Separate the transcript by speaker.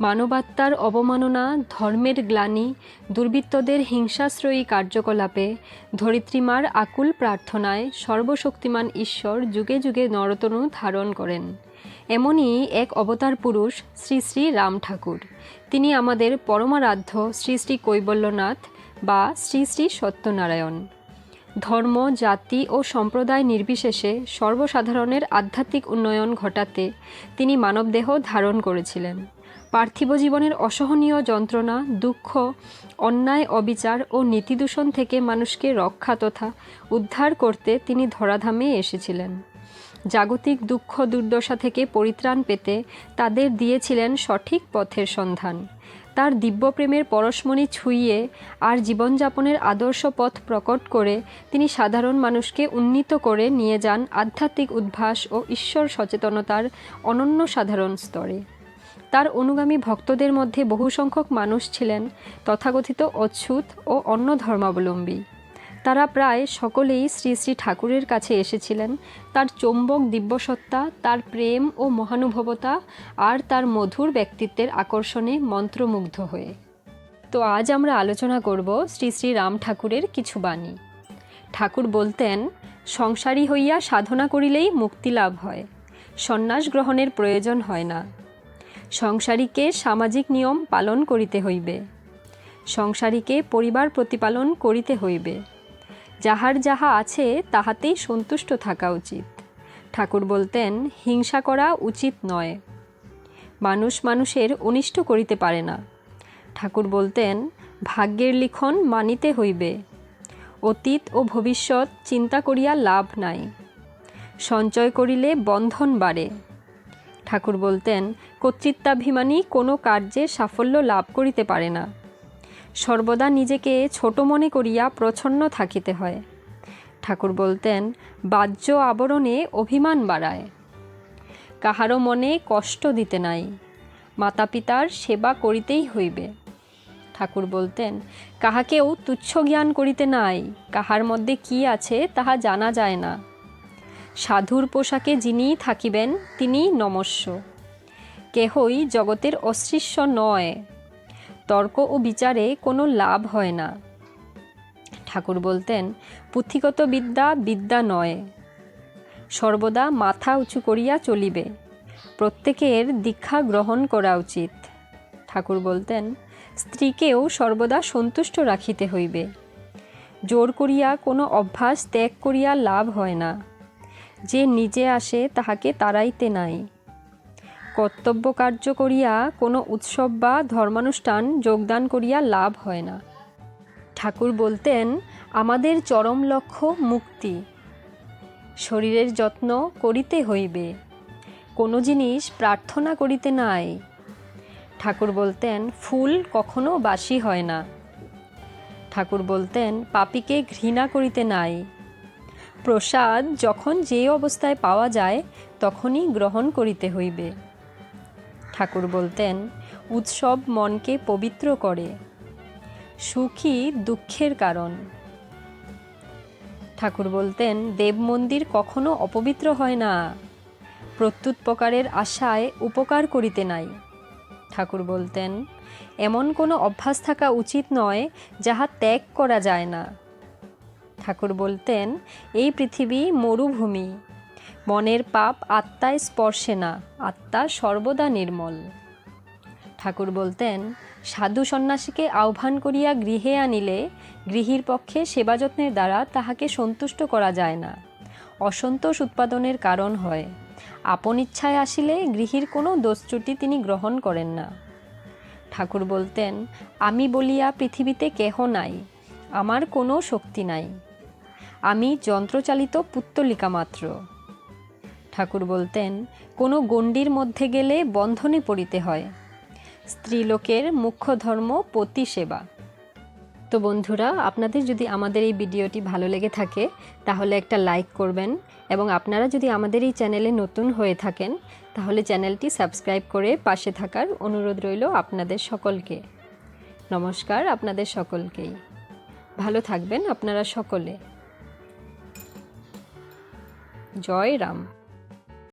Speaker 1: মানবাত্মার অবমাননা, ধর্মের গ্লানি, দুর্বৃত্তদের হিংসাশ্রয়ী কার্যকলাপে, ধরিত্রীমার আকুল প্রার্থনায় সর্বশক্তিমান ঈশ্বর যুগে যুগে নরতনু ধারণ করেন। এমনই এক অবতার পুরুষ শ্রী শ্রী রাম ঠাকুর। তিনি আমাদের পরমারাধ্য শ্রী শ্রী কৈবল্যনাথ বা শ্রী শ্রী সত্যনারায়ণ। ধর্ম, জাতি ও সম্প্রদায় নির্বিশেষে সর্বসাধারণের আধ্যাত্মিক উন্নয়ন ঘটাতে তিনি মানবদেহ ধারণ করেছিলেন। পার্থিব জীবনের অসহনীয় যন্ত্রণা, দুঃখ, অন্যায়, অবিচার ও নীতিদূষণ থেকে মানুষকে রক্ষা তথা উদ্ধার করতে তিনি ধরাধামে এসেছিলেন। জাগতিক দুঃখ দুর্দশা থেকে পরিত্রাণ পেতে তাদের দিয়েছিলেন সঠিক পথের সন্ধান। তার দিব্যপ্রেমের পরশমণি ছুঁইয়ে আর জীবনযাপনের আদর্শ পথ প্রকট করে তিনি সাধারণ মানুষকে উন্নীত করে নিয়ে যান আধ্যাত্মিক উদ্ভাস ও ঈশ্বর সচেতনতার অনন্য সাধারণ স্তরে। তার অনুগামী ভক্তদের মধ্যে বহু সংখ্যক মানুষ ছিলেন, তথাকথিত অচ্ছুত ও অন্য ধর্মাবলম্বী। তারা প্রায় সকলেই শ্রী শ্রী ঠাকুরের কাছে এসেছিলেন। তার চৌম্বক দিব্যসত্তা, তার প্রেম ও মহানুভবতা আর তার মধুর ব্যক্তিত্বের আকর্ষণে মন্ত্রমুগ্ধ হয়ে। তো আজ আমরা আলোচনা করব শ্রী শ্রী রাম ঠাকুরের কিছু বাণী। ঠাকুর বলতেন, সংসারী হইয়া সাধনা করিলেই মুক্তি লাভ হয়, সন্ন্যাস গ্রহণের প্রয়োজন হয় না। সংসারীকে সামাজিক নিয়ম পালন করিতে হইবে, সংসারীকে পরিবার প্রতিপালন করিতে হইবে যাহার যাহা আছে, তাহাতেই সন্তুষ্ট থাকা উচিত। ঠাকুর বলতেন, হিংসা করা উচিত নয়। মানুষ মানুষের অনিষ্ট করিতে পারে না। ঠাকুর বলতেন, ভাগ্যের লিখন মানিতে হইবে। অতীত ও ভবিষ্যৎ চিন্তা করিয়া লাভ নাই। সঞ্চয় করিলে বন্ধন বাড়ে। ঠাকুর বলতেন, কর্তৃত্বাভিমানী কোনো কার্যে সাফল্য লাভ করিতে পারে না। সর্বদা নিজেকে ছোট মনে করিয়া প্রচ্ছন্ন থাকিতে হয়। ঠাকুর বলতেন, বাহ্য আবরণে অভিমান বাড়ায়। কাহারও মনে কষ্ট দিতে নাই। মাতা পিতার সেবা করিতেই হইবে। ঠাকুর বলতেন, কাহাকেও তুচ্ছ জ্ঞান করিতে নাই। কাহার মধ্যে কি আছে তাহা জানা যায় না। সাধুর পোশাকে যিনি থাকিবেন, তিনি নমস্য। কেহই জগতের অসৃশ্য নয়। তর্ক ও বিচারে কোনো লাভ হয় না। ঠাকুর বলতেন, পুঁথিগত বিদ্যা বিদ্যা নয়। সর্বদা মাথা উঁচু করিয়া চলিবে। প্রত্যেকের দীক্ষা গ্রহণ করা উচিত। ঠাকুর বলতেন, স্ত্রীকেও সর্বদা সন্তুষ্ট রাখিতে হইবে। জোর করিয়া কোনো অভ্যাস ত্যাগ করিয়া লাভ হয় না। যে নিজে আসে, তাহাকে তাড়াইতে নাই। কর্তব্য কার্য করিয়া কোনো উৎসব বা ধর্মানুষ্ঠান যোগদান করিয়া লাভ হয় না। ঠাকুর বলতেন, আমাদের চরম লক্ষ্য মুক্তি। শরীরের যত্ন করিতে হইবে। কোনো জিনিস প্রার্থনা করিতে নাই ঠাকুর বলতেন, ফুল কখনো বাসি হয় না ঠাকুর বলতেন, পাপিকে ঘৃণা করিতে নাই। প্রসাদ যখন যে অবস্থায় পাওয়া যায়, তখনই গ্রহণ করিতে হইবে। ঠাকুর বলতেন, উৎসব মনকে পবিত্র করে সুখী দুঃখের কারণ। ঠাকুর বলতেন, দেব মন্দির কখনো অপবিত্র হয় না। প্রত্যুৎপকারের আশায় উপকার করিতে নাই। ঠাকুর বলতেন, এমন কোনো অভ্যাস থাকা উচিত নয় যাহা ত্যাগ করা যায় না। ঠাকুর বলতেন, এই পৃথিবী মরুভূমি। মনের পাপ আত্মায় স্পর্শে না, আত্মা সর্বদা নির্মল। ঠাকুর বলতেন, সাধু সন্ন্যাসীকে আহ্বান করিয়া গৃহে আনিলে গৃহীর পক্ষে সেবা যত্নের দ্বারা তাহাকে সন্তুষ্ট করা যায় না। অসন্তোষ উৎপাদনের কারণ হয়। আপন ইচ্ছায় আসিলে গৃহীর কোনো দোষচ্যুতি তিনি গ্রহণ করেন না। ঠাকুর বলতেন, আমি বলিয়া পৃথিবীতে কেহ নাই, আমার কোনো শক্তি নাই। আমি যন্ত্রচালিত পুত্তলিকা মাত্র। ঠাকুর বলতেন, কোনো গণ্ডির মধ্যে গেলে বন্ধনে পড়িতে হয়। স্ত্রীলোকের মুখ্য ধর্ম পতি সেবা তো বন্ধুরা, আপনাদের যদি আমাদের এই ভিডিওটি ভালো লেগে থাকে, তাহলে একটা লাইক করবেন এবং আপনারা যদি আমাদের এই চ্যানেলে নতুন হয়ে থাকেন, তাহলে চ্যানেলটি সাবস্ক্রাইব করে পাশে থাকার অনুরোধ রইল আপনাদের সকলকে। নমস্কার আপনাদের সকলকেই। ভালো থাকবেন আপনারা সকলে। জয় রাম।